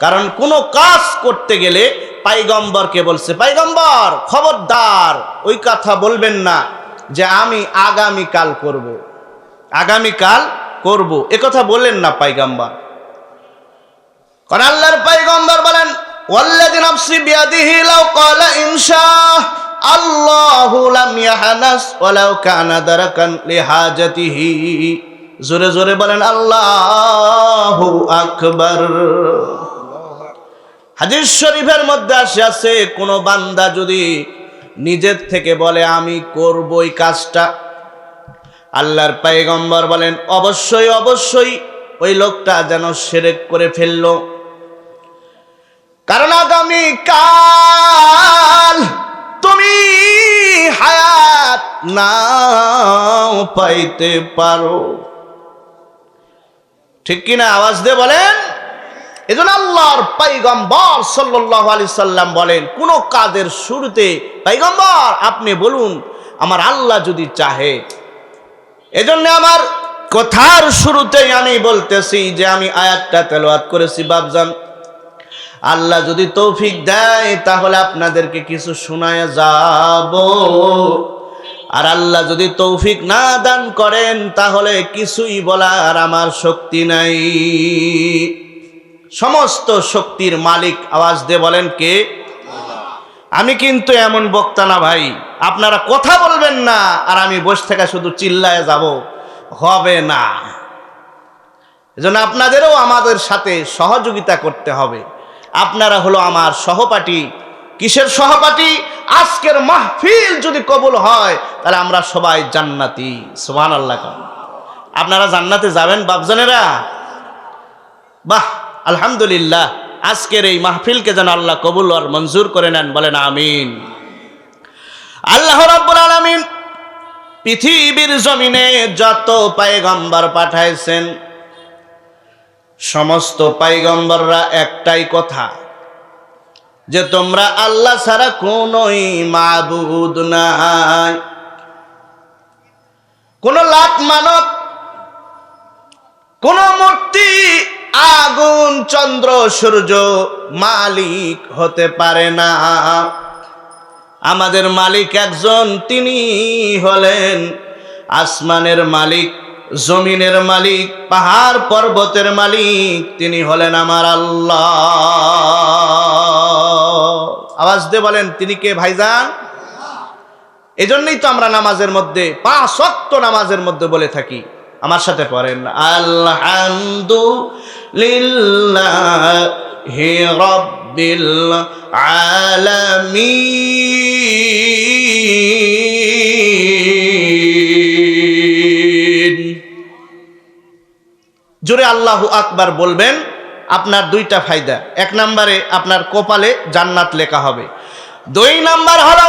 কারণ কোনো কাজ করতে গেলে পাইগম্বরকে বলছে, পাইগম্বর, খবরদার, ওই কথা বলবেন না যে আমি আগামীকাল করব। আগামীকাল করব। এ কথা বললেন না পাইগম্বর। কারণ আল্লাহর পাইগম্বর বলেন, ওয়াল্লাযী নাফসি বিয়াদিহি লাউ ক্বালা ইনশা আল্লাহু লাম ইয়াহনাস ওয়ালাউ কানা দারাকান লিহাজাতিহি। জোরে জোরে বলেন, আল্লাহু আকবার। হাদিস শরীফের মধ্যে আসে আছে কোনো বান্দা যদি নিজের থেকে বলে, আমি করব এই কাজটা। আল্লাহর পাইগম্বর বলেন, অবশ্যই অবশ্যই ওই লোকটা যেন সেরেক করে ফেলল। কারণ আগামী কাল তুমি হায়াত না পাইতে পারো। ঠিক কিনা আওয়াজ দিয়ে বলেন এজন্য আল্লাহর পাইগম্বর আলাইহি সাল্লাম বলেন, কোন কাজের শুরুতে পাইগম্বর আপনি বলুন, আমার আল্লাহ যদি চাহে। এজন্য আমার কথার শুরুতেই আমি বলতেছি যে আমি আয়াতটা তেলাওয়াত করেছি বাবজান আল্লাহ যদি তৌফিক দেয়, তাহলে আপনাদেরকে কিছু শোনায় যাব। আর আল্লাহ যদি তৌফিক না দান করেন, তাহলে কিছুই বলার আমার শক্তি নাই। সমস্ত শক্তির মালিক আওয়াজ দিয়ে বলেন কে? আমি কিন্তু এমন বক্তা না ভাই। আপনারা কথা বলবেন না, আর আমি বসে থেকে শুধু চিল্লায় যাব। হবে না। এজন্য আপনাদেরও আমাদের সাথে সহযোগিতা করতে হবে। আপনারা হলো আমার সহপাঠী। কিসের সহপাঠী? আজকের মাহফিল যদি কবুল হয়, তাহলে আমরা সবাই জান্নাতি। সুবহান আল্লাহ আপনারা জান্নাতে যাবেন, বাপজানেরা? বাহ! আলহামদুলিল্লাহ, আজকের এই মাহফিলকে যেন আল্লাহ কবুল আর মঞ্জুর করে নেন, বলেন আমিন। আল্লাহ রাব্বুল আলামিন পৃথিবীর জমিনে যত পায়গম্বর পাঠাইছেন, সমস্ত পাইগম্বররা একটাই কথা, যে তোমরা আল্লাহ ছাড়া কোনই মাবুদ নাই। কোন লাট মানব কোন মূর্তি আগুন, চন্দ্র, সূর্য মালিক হতে পারে না। আমাদের মালিক একজন, তিনি হলেন আসমানের মালিক, জমিনের মালিক, পাহাড়, পর্বতের মালিক, তিনি হলেন আমার আল্লাহ। আওয়াজ দিয়ে বলেন, তিনি কে ভাইজান? এজন্যই তো আমরা নামাজের মধ্যে, পাঁচ নামাজের মধ্যে বলে থাকি। আমার সাথে পড়েন আলহামদুলিল্লাহ হে রব্বিল আলামিন। জোরে আল্লাহু আকবার বলবেন, আপনার দুইটা ফায়দা। এক নম্বরে, আপনার কপালে জান্নাত লেখা হবে। দুই নাম্বার হলো,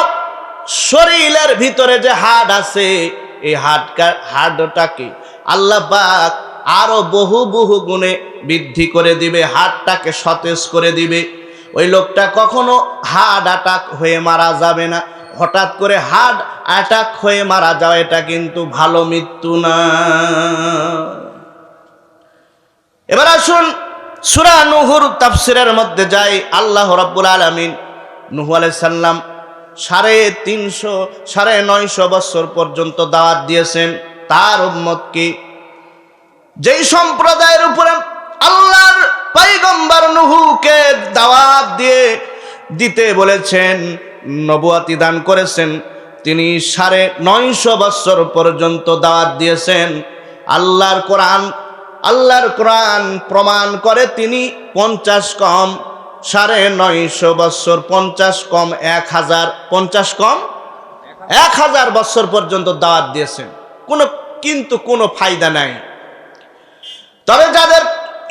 শরীরের ভিতরে যে হাড় আছে, এই হাড়কা হাড়টাকে আল্লাহ পাক আরও বহু বহু গুণে বৃদ্ধি করে দিবে, হাড়টাকে সতেজ করে দিবে। ওই লোকটা কখনো হার্ট অ্যাটাক হয়ে মারা যাবে না। হঠাৎ করে হার্ট অ্যাটাক হয়ে মারা যাওয়া, এটা কিন্তু ভালো মৃত্যু না। এবার আসুন সুরা নুহুর তাফসিরের মধ্যে যাই। আল্লাহ রাব্বুল আলামিন নুহু আলাইহিস সালাম সাড়ে তিনশো, সাড়ে নয়শো বছর পর্যন্ত দাওয়াত দিয়েছেন। তার উম্মতকে যেই সম্প্রদায়ের উপরে আল্লাহর পাইগম্বর নুহুকে দাওয়াত দিয়ে দিতে বলেছেন, নবুয়াতি দান করেছেন, তিনি সাড়ে নয়শো বছর পর্যন্ত দাওয়াত দিয়েছেন। আল্লাহর কোরআন আল্লাহর কোরআন প্রমাণ করে তিনি পঞ্চাশ কম, সাড়ে নয়শো বছর, পঞ্চাশ কম, এক হাজার, পঞ্চাশ কম, এক হাজার বছর পর্যন্ত দাওয়াত দিয়েছেন। কোনো, কিন্তু কোনো ফায়দা নাই। তবে যাদের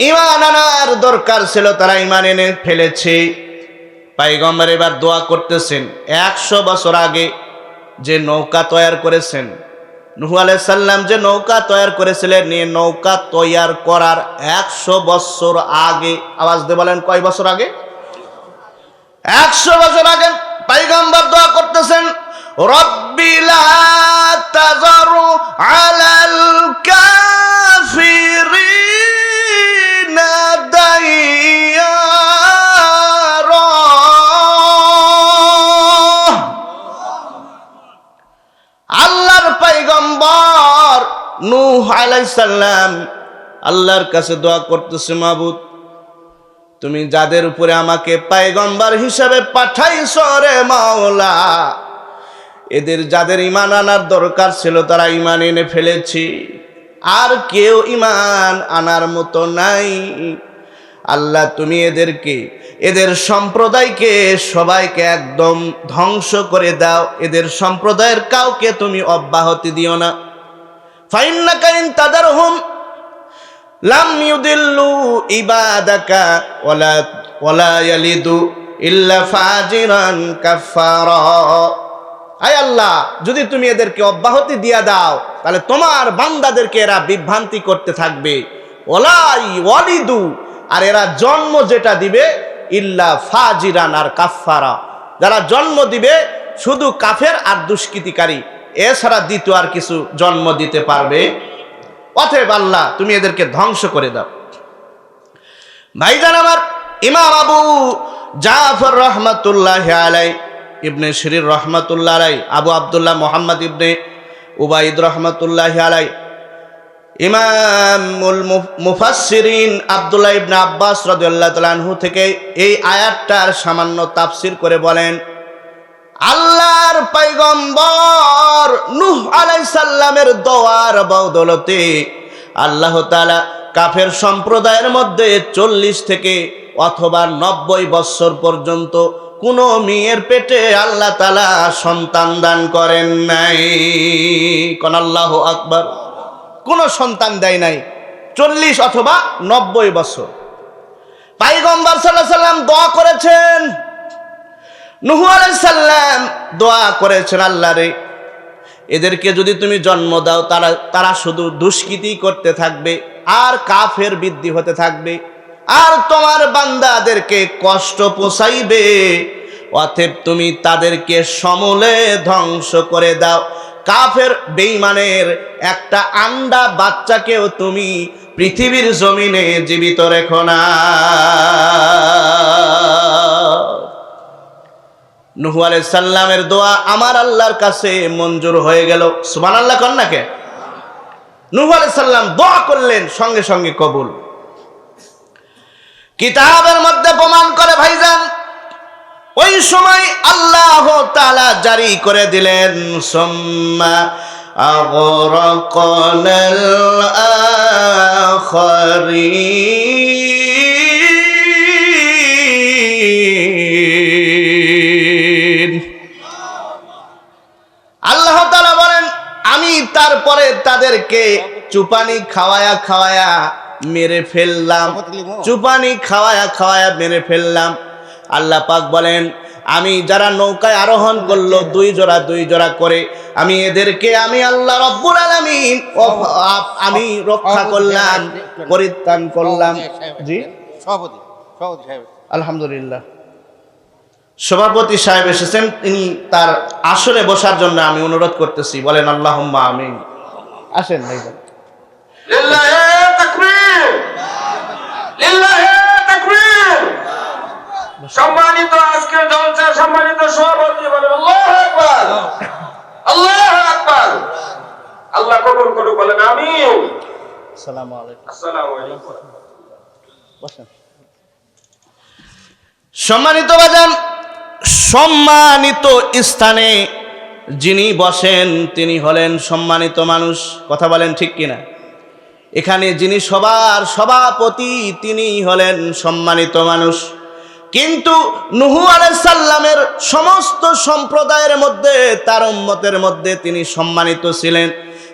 ইমান আনার দরকার ছিল, তারা ইমান এনে ফেলেছে। পাইগম্বর এবার দোয়া করতেছেন, একশো বছর আগে যে নৌকা তৈয়ার করেছেন, নুহু সাল্লাম যে নৌকা তৈয়ার করেছিলেন নিয়ে নৌকা তৈয়ার করার একশো বছর আগে, আওয়াজ দিয়ে বলেন কয় বছর আগে? একশো বছর আগে পাইগম্বর দোয়া করতেছেন, রব্বি লা তাযারু আল্লাহর পাইগম্বর নু আলাইসাল্লাম আল্লাহর কাছে দোয়া করতেছে, মাবুদ, তুমি যাদের উপরে আমাকে পায়গম্বার হিসাবে পাঠাইছ রে মাওলা, এদের যাদের ইমান আনার দরকার ছিল তারা ইমান এনে ফেলেছি, আর কেউ ইমান আনার মতো নাই। আল্লাহ তুমি এদেরকে, এদের সম্প্রদায়কে সবাইকে একদম ধ্বংস করে দাও। এদের সম্প্রদায়ের কাউকে তুমি অব্যাহতি দিও না। ফাইন্নাকা ইন তাদারহুম লাম ইউদিল্লু ইবাদাকা ওয়ালা ওয়ালা ইয়ালিদু ইল্লা ফাজিরান আল্লাহ, যদি তুমি এদেরকে অব্যাহতি দিয়া দাও, তাহলে তোমার বান্দাদেরকে এরা বিভ্রান্তি করতে থাকবে। ওলাই ওয়ালিদু আর এরা জন্ম যেটা দিবে ইল্লা ফাজিরান আর কাফারা যারা জন্ম দিবে শুধু কাফের আর দুষ্কৃতিকারী। এছাড়া দ্বিতীয় আর কিছু জন্ম দিতে পারবে। অতএব আল্লাহ, তুমি এদেরকে ধ্বংস করে দাও। ভাইজান আমার ইমাম আবু জাফর রহমাতুল্লাহ আলাই, ইবনে শরীর রহমাতুল্লাহ আলাই, আবু আবদুল্লাহ মোহাম্মদ ইবনে উবাইদ রহমাতুল্লাহ আলাই ইমামুল মুফ- মুফাসসিরিন আব্দুল্লাহ ইবনে আব্বাস রাদিয়াল্লাহু তাআলা আনহু থেকে এই আয়াতটার সামান্য তাফসির করে বলেন, আল্লাহর পয়গম্বর নূহ আলাইহিস সালামের দোয়ার বদৌলতে আল্লাহ তাআলা কাফের সম্প্রদায়ের মধ্যে চল্লিশ থেকে অথবা নব্বই বৎসর পর্যন্ত কোনো মেয়ের পেটে আল্লাহ তাআলা সন্তান দান করেন নাই। কোন আল্লাহ আকবার। কোনো সন্তান দেয় নাই। চল্লিশ অথবা নব্বই বছর। পাইগম্বর সাল্লাহ সাল্লাম দোয়া করেছেন। নুহু সাল্লাম দোয়া করেছেন আল্লাহ রে এদেরকে যদি তুমি জন্ম দাও, তারা তারা শুধু দুষ্কৃতি করতে থাকবে, আর কাফের বৃদ্ধি হতে থাকবে। আর তোমার বান্দাদেরকে কষ্ট পোষাইবে। অতএব তুমি তাদেরকে সমলে ধ্বংস করে দাও। কাফের বেইমানের একটা আন্ডা বাচ্চাকেও তুমি পৃথিবীর জমিনে জীবিত রেখো না। নুহু সাল্লামের দোয়া আমার আল্লাহর কাছে মঞ্জুর হয়ে গেল। সুবহানাল্লাহ কন্যাকে নুহু আলাইহিস সাল্লাম দোয়া করলেন, সঙ্গে সঙ্গে কবুল। কিতাবের মধ্যে প্রমাণ করে ভাইজান ওই সময় আল্লাহ তালা জারি করে দিলেন সুম্মা আগরাকনাল আল্লাহ তালা বলেন আমি তারপরে তাদেরকে চুপানি খাওয়ায়া খাওয়ায়া মেরে ফেললাম চুপানি খাওয়ায়া খাওয়ায়া মেরে ফেললাম। আল্লাহ পাক বলেন আমি যারা নৌকায় আরোহণ করল দুই জোড়া দুই জোড়া করে আমি এদেরকে আমি আল্লাহ রব্বুল আলামিন ও- আপ- আমি রক্ষা করলাম পরিত্রাণ করলাম। জি? সভাপতি সভাপতি সাহেব। আলহামদুলিল্লাহ। সভাপতি সাহেব এসেছেন তিনি তার আসনে বসার জন্য আমি অনুরোধ করতেছি বলেন আল্লাহ আমিন। আসেন ভাইজান লিল্লাহে তাকবীর। লিল্লাহে তাকবীর সম্মানিত আজকের জলসার সম্মানিত সভাপতি বলেন আল্লাহু আকবার আল্লাহু আকবার। আল্লাহ কবুল করুক বলেন আমিন। আসসালামু আলাইকুম। আসসালামু আলাইকুম। বসেন। সম্মানিত বাজান সম্মানিত স্থানে যিনি বসেন তিনি হলেন সম্মানিত মানুষ। কথা বলেন ঠিক কিনা? এখানে যিনি সবার সভাপতি তিনি হলেন সম্মানিত মানুষ। কিন্তু নুহু সাল্লামের সমস্ত সম্প্রদায়ের মধ্যে, তার উম্মতের মধ্যে তিনি সম্মানিত ছিলেন।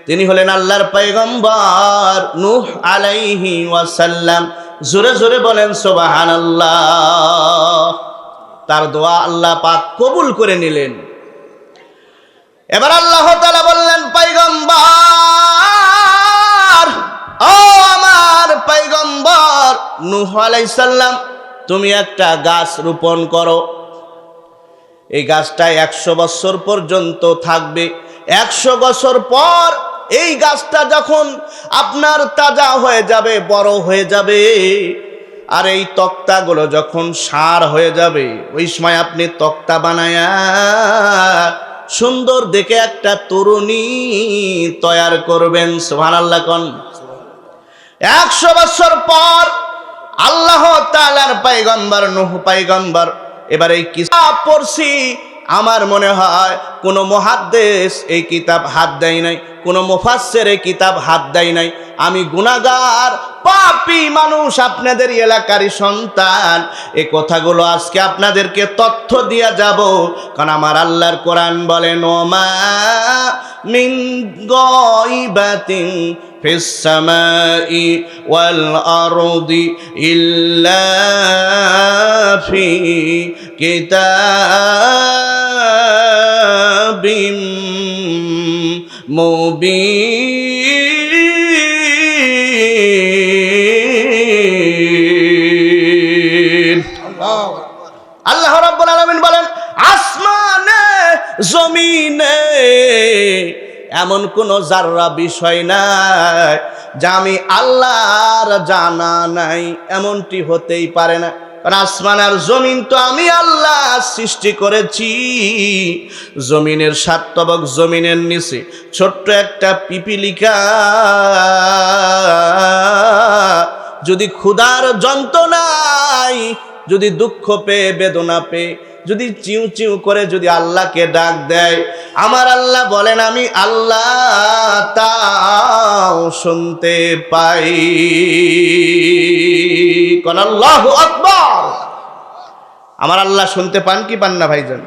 তিনি হলেন আল্লাহর পয়গম্বর নূহ আলাইহি ওয়াসাল্লাম। জোরে জোরে বলেন, সুবহানাল্লাহ। তার দোয়া আল্লাহ পাক কবুল করে নিলেন। এবার আল্লাহ বললেন, পয়গম্বর, ও আমার পয়গম্বর নূহ আলাইহিস সালাম তুমি একটা গাছ রোপণ করো। এই গাছটা একশো বছর পর্যন্ত থাকবে। একশো বছর পর এই গাছটা যখন আপনার তাজা হয়ে যাবে, বড় হয়ে যাবে, আর এই তক্তাগুলো যখন সার হয়ে যাবে, ওই সময় আপনি তক্তা বানায়া সুন্দর দেখে একটা তরুণী তৈয়ার করবেন। সোহান একশো বছর পর আল্লাহ তালার পাইগম্বর নুহ পাইগম্বর এবার এই কিতাব পড়ছি। আমার মনে হয় কোনো মহাদ্দেশ এই কিতাব হাত দেয় নাই। কোনো মোফাসের কিতাব হাত দেয় নাই। আমি গুণাগার পাপি মানুষ, আপনাদের এলাকারই সন্তান। এ কথাগুলো আজকে আপনাদেরকে তথ্য দিয়া যাব। কারণ আমার আল্লাহর কোরআন বলেন ওমা মিন গাইবাতিন ফিস সামাই ওয়াল আরদি ইল্লা ফি কিতাবিম মুবিন। আল্লাহ রাব্বুল আলামিন বলেন, আসমানে, জমিনে এমন কোন জাররা বিষয় নাই যা আমি আল্লাহর জানা নাই, এমনটি হতেই পারে না। আসমান আর জমিন তো আমি আল্লাহ সৃষ্টি করেছি। জমিনের সাতবক জমিনের নিচে ছোট্ট একটা পিপিলিকা। যদি ক্ষুধার যন্ত্রণায়, যদি দুঃখ পেয়ে বেদনা পেয়ে যদি চিউ চিউ করে যদি আল্লাহকে ডাক দেয়, আমার আল্লাহ বলেন, আমি আল্লাহ তাও শুনতে পাই। আল্লাহ আকবর। আমার আল্লাহ শুনতে পান কি পান না, ভাইজান?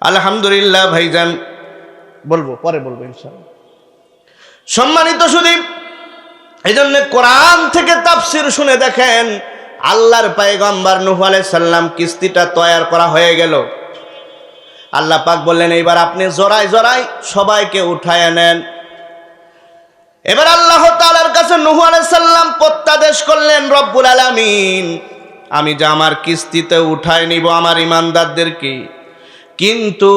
আলহামদুলিল্লাহ, ভাইজান। বলব, পরে বলব ইনশাল্লাহ সম্মানিত সুদীপ এই জন্য কোরআন থেকে তাফসির শুনে দেখেন আল্লাহর পায়গম্বর নুহ সাল্লাম কিস্তিটা তৈয়ার করা হয়ে গেল আল্লাহ পাক বললেন, এইবার আপনি জোড়ায় জোড়ায় সবাইকে উঠায় নেন এবার আল্লাহ তাআলার কাছে নুহ সাল্লাম প্রত্যাদেশ করলেন, রব্বুল আলামিন, আমি যে আমার কিস্তিতে উঠায় নিব আমার ইমানদারদেরকে কিন্তু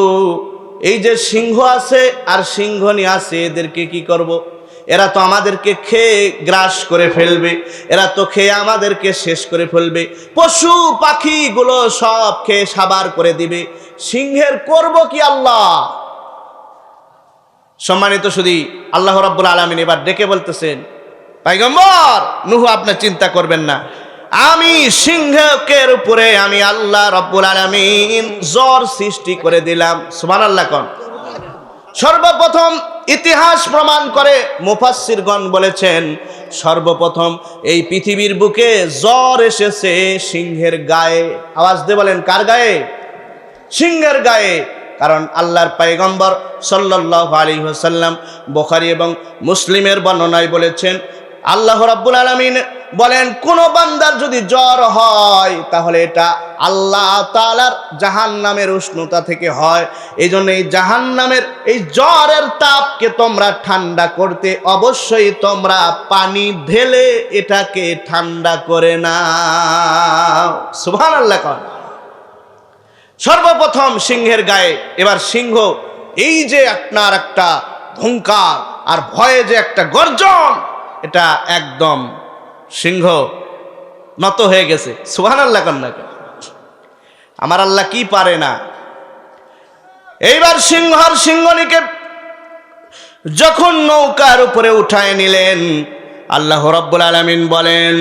এই যে সিংহ আছে আর সিংহনি আছে, এদেরকে কি করব। এরা তো আমাদেরকে খেয়ে গ্রাস করে ফেলবে, এরা তো খেয়ে আমাদেরকে শেষ করে ফেলবে। পশু পাখিগুলো সব খেয়ে সাবার করে দিবে। সিংহের করব কি আল্লাহ? সম্মানিত শুধু আল্লাহ রাব্বুল আলমিন এবার ডেকে বলতেছেন, পাইগম্বর, নুহু আপনার চিন্তা করবেন না। আমি সিংহকের উপরে আমি আল্লাহ রব্বুল আলমিন জ্বর সৃষ্টি করে দিলাম। সুমান আল্লাহ কন। সর্বপ্রথম ইতিহাস প্রমাণ করে মুফাসিরগণ বলেছেন, সর্বপ্রথম এই পৃথিবীর বুকে জ্বর এসেছে সিংহের গায়ে। আওয়াজ দিয়ে বলেন, কার গায়ে? সিংহের গায়ে। কারণ আল্লাহর পায়গম্বর সাল্লাহ আলী হোসাল্লাম বোখারি এবং মুসলিমের বর্ণনায় বলেছেন, আল্লাহ রাব্বুল আলমিন বলেন, কোন বান্দার যদি জ্বর হয়, তাহলে এটা আল্লাহ তালার জাহান নামের উষ্ণতা থেকে হয়। এই জন্য এই জাহান নামের এই জ্বরের তাপকে তোমরা ঠান্ডা করতে, অবশ্যই তোমরা পানি ঢেলে এটাকে ঠান্ডা করে না সুভান আল্লাহ কন সর্বপ্রথম সিংহের গায়ে, এবার সিংহ, এই যে আপনার একটা ধুঙ্কার আর ভয়ে যে একটা গর্জন, এটা একদম সিংহ নত হয়ে গেছে সুহান আল্লাহ কন্যাকে আমার আল্লাহ কি পারে না এইবার সিংহর সিংহনিকে যখন নৌকার উপরে উঠায় নিলেন আল্লাহ রব্বুল আলমিন বলেন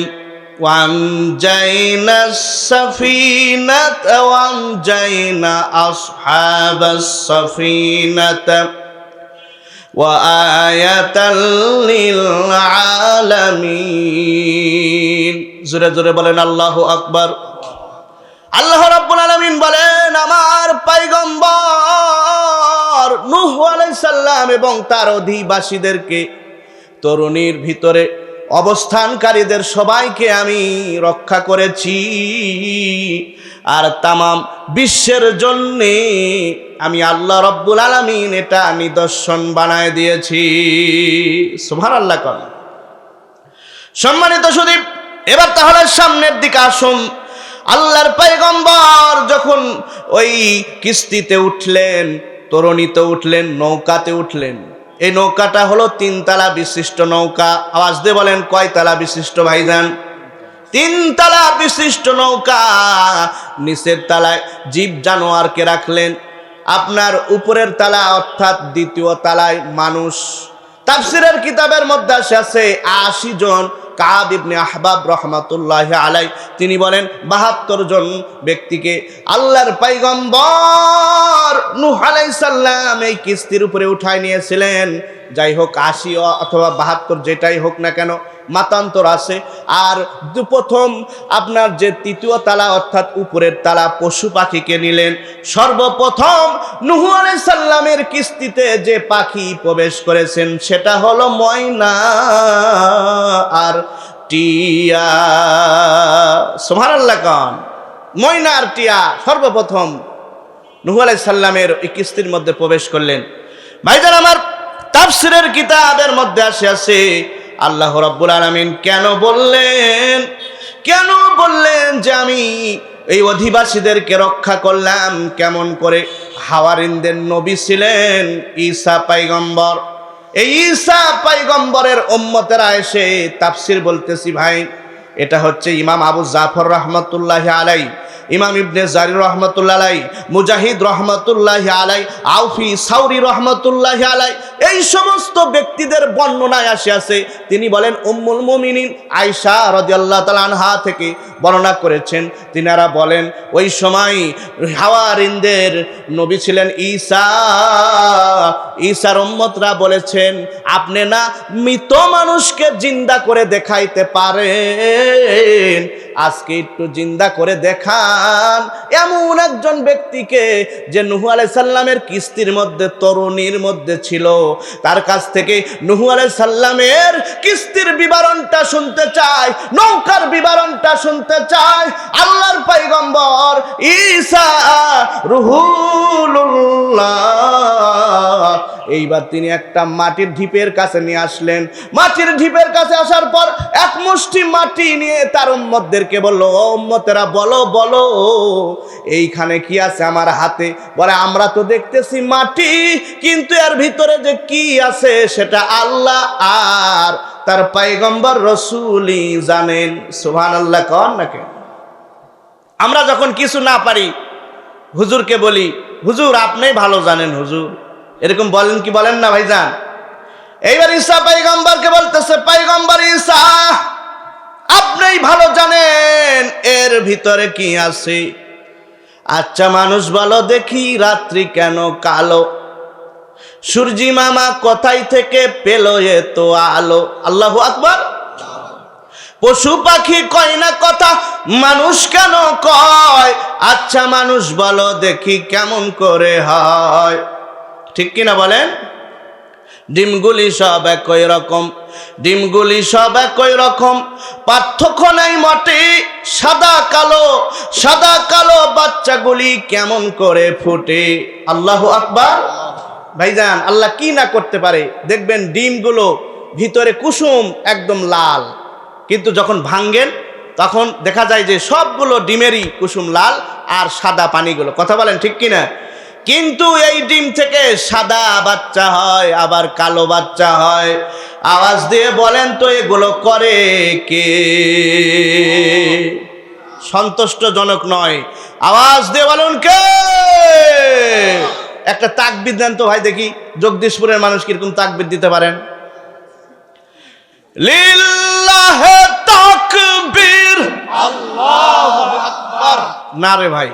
وأنجينا السفينة وأنجينا أصحاب السفينة وآية للعالمين জোরে জোরে বলেন আল্লাহ আকবার আল্লাহ রাব্বুল আলামিন বলেন আমার পাইগম্বর নূহ আলাইহিস সালাম এবং তার অধিবাসীদেরকে তরুণীর ভিতরে অবস্থানকারীদের সবাইকে আমি রক্ষা করেছি। আর তামাম বিশ্বের জন্যে আমি আল্লাহ রব্বুল আলমিন এটা নিদর্শন বানায় দিয়েছি। সুভার আল্লাহ কর। সম্মানিত সুদীপ, এবার তাহলে সামনের দিকে আসুন। আল্লাহর পাইগম্বর যখন ওই কিস্তিতে উঠলেন, তরুণীতে উঠলেন, নৌকাতে উঠলেন এই নৌকাটা হলো তিনতলা বিশিষ্ট নৌকা। আওয়াজ দিয়ে বলেন, কয়তলা বিশিষ্ট ভাইজান? তিনতলা বিশিষ্ট নৌকা। নিচের তালায় জীব জানোয়ারকে রাখলেন। আপনার উপরের তালা অর্থাৎ দ্বিতীয় তালায় মানুষ। তাফসিরের কিতাবের মধ্যে আসে আশি জন কাব ইবনে আহবাব রহমাতুল্লাহ আলাই তিনি বলেন, বাহাত্তর জন ব্যক্তিকে আল্লাহর পাইগম্বর নুহ আলাইসাল্লাম এই কিস্তির উপরে উঠায় নিয়েছিলেন। যাই হোক, আশি অথবা বাহাত্তর যেটাই হোক না কেন মাতান্তর আছে। আর প্রথম আপনার যে তৃতীয় তালা, অর্থাৎ উপরের তালা, পশু পাখিকে নিলেন। সর্বপ্রথম নুহু আলাইহিস সাল্লামের কিস্তিতে যে পাখি প্রবেশ করেছেন, সেটা হলো ময়না আর টিয়া। সোহানাল্লাহ কন, ময়না আর টিয়া সর্বপ্রথম নুহু আলাইহিস সাল্লামের ওই কিস্তির মধ্যে প্রবেশ করলেন। ভাইজান, আমার তাফসিরের কিতাবের মধ্যে আসে আছে আল্লাহ রাব্বুল আলামিন কেন বললেন কেন বললেন যে আমি এই অধিবাসীদেরকে রক্ষা করলাম? কেমন করে? হাওয়ারিনদের নবী ছিলেন ঈসা পাইগম্বর। এই ঈসা পাইগম্বরের উম্মতেরা এসে তাফসির বলতেছি ভাই, এটা হচ্ছে ইমাম আবু জাফর রহমতুল্লাহ আলাই ইমাম ইবনে জারি রহমতুল্লাহ মুজাহিদ রহমতুল্লাহ আলাই, আউফি সাউরি রহমতুল্লাহ আলাই, এই সমস্ত ব্যক্তিদের বর্ণনায় আসে আছে। তিনি বলেন, উম্মুল মুমিনিন আয়সা রাদিয়াল্লাহু তাআলা আনহা থেকে বর্ণনা করেছেন। তিনারা বলেন, ওই সময় হাওয়ারিনদের নবী ছিলেন ঈসা। ঈসার উম্মতরা বলেছেন, আপনি না মৃত মানুষকে জিন্দা করে দেখাইতে পারেন। আজকে একটু জিন্দা করে দেখান। এমন একজন ব্যক্তিকে যে নুহু আলাই সাল্লামের কিস্তির মধ্যে, তরুণীর মধ্যে ছিল। তার কাছ থেকে নুহু আলাই সাল্লামের কিস্তির বিবরণটা শুনতে চাই, নৌকার বিবরণটা শুনতে চাই। আল্লাহর পাইগম্বর ঈসা রুহুল্লাহ এইবার তিনি একটা মাটির ঢিপের কাছে নিয়ে আসলেন। মাটির ঢিপের কাছে আসার পর এক মুষ্টি মাটি নিয়ে তার উম্মতদেরকে বলল, ও উম্মতেরা, বলো বলো, এইখানে কি আছে আমার হাতে? বলে, আমরা তো দেখতেছি মাটি, কিন্তু এর ভিতরে যে কি আছে সেটা আল্লাহ আর তার পাইগম্বর রসুলই জানেন। সুবহান আল্লাহ কন? নাকি আমরা যখন কিছু না পারি, হুজুরকে বলি, হুজুর, আপনি ভালো জানেন হুজুর। এরকম বলেন কি বলেন না ভাইজান? এইবার ঈসা পাইগম্বরকে বলতেছে, পাইগম্বর ঈসা আপনিই ভালো জানেন এর ভিতরে কি আছে। আচ্ছা মানুষ বলো দেখি, রাত্রি কেন কালো? সূর্যি মামা কোথায় থেকে পেল এত আলো? আল্লাহু আকবার। পশু পাখি কয় না কথা, মানুষ কেন কয়? আচ্ছা মানুষ বলো দেখি কেমন করে হয়। ঠিক কিনা বলেন? ডিমগুলি সব একই রকম। ডিমগুলি সব একই রকম। পার্থক্য নাই মতে সাদা কালো সাদা কালো বাচ্চাগুলি কেমন করে ফুটে? আল্লাহ আকবার। ভাইজান, আল্লাহ কি না করতে পারে? দেখবেন ডিমগুলো ভিতরে কুসুম, একদম লাল। কিন্তু যখন ভাঙ্গেন তখন দেখা যায় যে সবগুলো ডিমেরই কুসুম লাল আর সাদা পানিগুলো। কথা বলেন ঠিক কিনা? কিন্তু এই ডিম থেকে সাদা বাচ্চা হয় আবার কালো বাচ্চা হয়। আওয়াজ দিয়ে বলেন তো এগুলো করে কে? সন্তুষ্টজনক নয়। আওয়াজ দিয়ে বলুন কে? একটা তাকবিদ দেন তো ভাই দেখি জগদীশপুরের মানুষ কীরকম তাকবিদ দিতে পারেন। লিল্লাহে তাকবীর। না রে ভাই।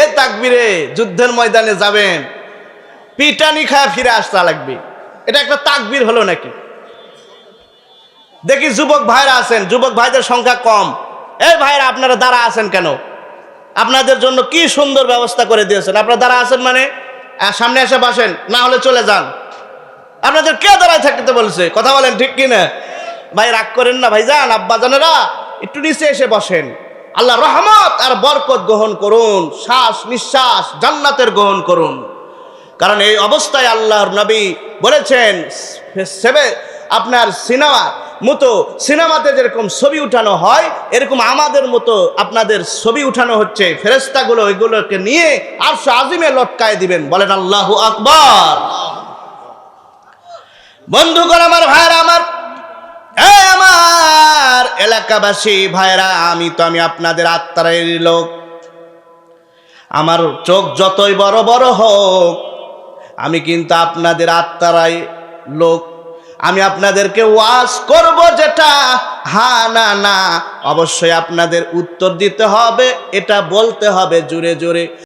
এ তাকবিরে যুদ্ধের ময়দানে যাবেন, পিটানি খায় ফিরে আসতে লাগবে। এটা একটা তাকবির হলো নাকি? দেখি যুবক ভাইরা আছেন, যুবক ভাইদের সংখ্যা কম। এই ভাইরা, আপনারা দাঁড়া আছেন কেন? আপনাদের জন্য কি সুন্দর ব্যবস্থা করে দিয়েছেন? আপনারা দাঁড়া আছেন মানে? সামনে এসে বসেন, না হলে চলে যান। আপনাদের কে দাঁড়ায় থাকতে বলছে? কথা বলেন ঠিক কিনা? ভাই, রাগ করেন না ভাই যান আব্বা জানেরা একটু নিচে এসে বসেন। আল্লাহ রহমত আর বরকত গ্রহণ করুন, শ্বাস নিঃশ্বাস জান্নাতের গ্রহণ করুন। কারণ এই অবস্থায় আল্লাহর নবী বলেছেন, সেবে আপনার সিনেমা মতো সিনেমাতে যেরকম ছবি উঠানো হয়, এরকম আমাদের মতো আপনাদের ছবি উঠানো হচ্ছে। ফেরেস্তাগুলো ওইগুলোকে নিয়ে আর আজিমে লটকায় দিবেন। বলেন, আল্লাহ আকবর। বন্ধুগণ, আমার ভাইরা আমার আমার এলাকাবাসী ভাইরা আমি তো, আমি আপনাদের আত্মারের লোক। আমার চোখ যতই বড় বড় হোক, আমি কিন্তু আপনাদের আত্মারাই লোক। আমি আপনাদেরকে ওয়াজ করব যেটা, হা, না না, অবশ্যই আপনাদের উত্তর দিতে হবে, এটা বলতে হবে জোরে জোরে।